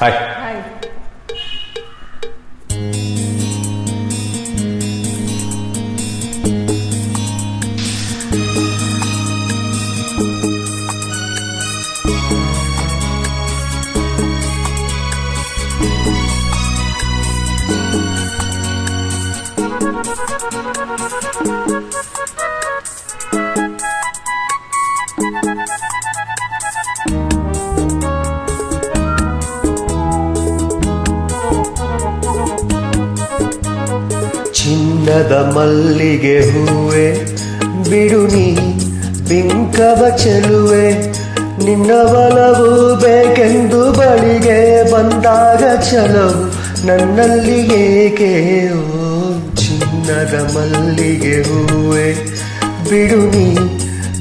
Hi. Hi. ಚಿನ್ನದ ಮಲ್ಲಿಗೆ ಹೂವೆ, ಬಿಡು ನೀ ಬಿಂಕವ ಚೆಲುವೆ. ನಿನ್ನ ಬಲವು ಬೇಕೆಂದು ಬಳಿಗೆ ಬಂದಾಗ ಚಲವು, ನನ್ನಲ್ಲಿ ಏಕೆ ಚಿನ್ನದ ಮಲ್ಲಿಗೆ ಹೂವೆ. ಬಿಡು ನೀ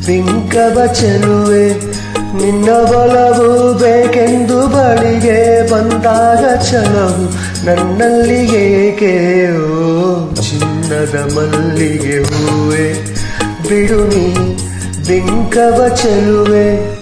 ಬಿಂಕವ ಚೆಲುವೆ, ನಿನ್ನ ಬಲವು ಬೇಕೆಂದು ಬಳಿಗೆ ಬಂದಾಗ ಚಲವು ನನ್ನಲ್ಲಿ ಏಕೆ ಓ ಚಿನ್ನದ ಮಲ್ಲಿಗೆ ಹೂವೆ. ಬಿಡು ನೀ ಬಿಂಕವ ಚೆಲುವೆ.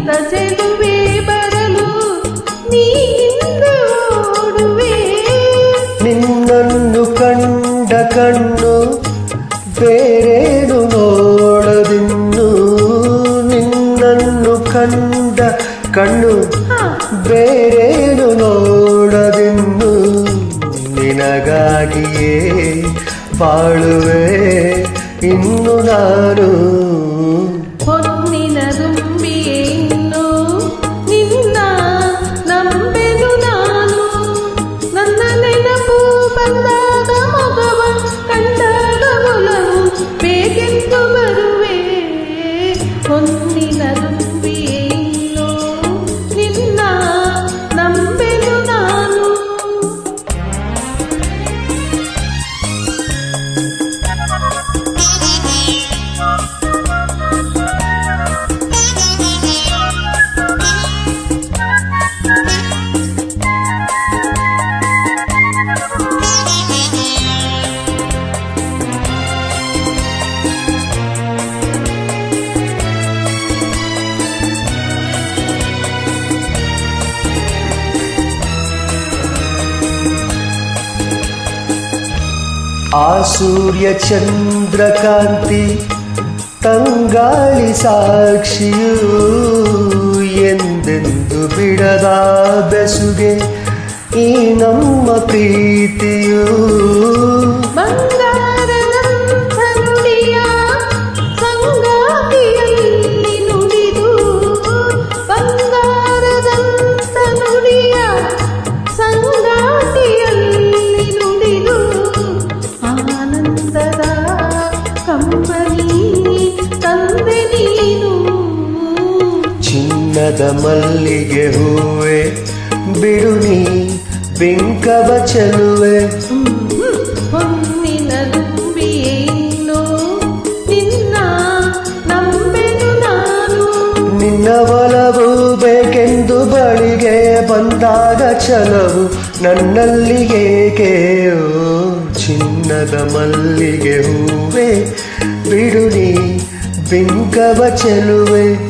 ನನಗಿಂತ ಚೆಲುವೆ ಬರಲು ನೀನಿಂದ ಓಡುವೆ ನಿನ್ನನ್ನು ಕಂಡ ಕಣ್ಣು ಬೇರೇನು ನೋಡದಿನ್ನು. ನಿನ್ನನ್ನು ಕಂಡ ಕಣ್ಣು ಬೇರೇನು ನೋಡದಿನ್ನು. ನಿನಗಾಗಿಯೇ ಬಾಳುವೆ ಇನ್ನು ನಾನು thuần thục ಆ ಸೂರ್ಯ ಚಂದ್ರಕಾಂತಿ ತಂಗಾಳಿ ಸಾಕ್ಷಿಯು ಎಂದೆಂದು ಬಿಡದ ಬೆಸುಗೆ ಈ ನಮ್ಮ ಪ್ರೀತಿಯು ಚಿನ್ನದ ಮಲ್ಲಿಗೆ ಹೂವೆ. ಬಿಡು ನೀ ಬಿಂಕವ ಚೆಲುವೆ. ಹೊನ್ನಿನ ದುಂಬಿಯೇ ನಿನ್ನ ನಂಬೆನು ನಾನು. ನಿನ್ನ ಒಲವು ಬೇಕೆಂದು ಬಳಿಗೆ ಬಂದಾಗ ಚಲವು ನನ್ನಲ್ಲಿ ಏಕೆ? ಚಿನ್ನದ ಮಲ್ಲಿಗೆ ಹೂವೆ. ಬಿಡು ನೀ ಬಿಂಕವ ಚೆಲುವೆ.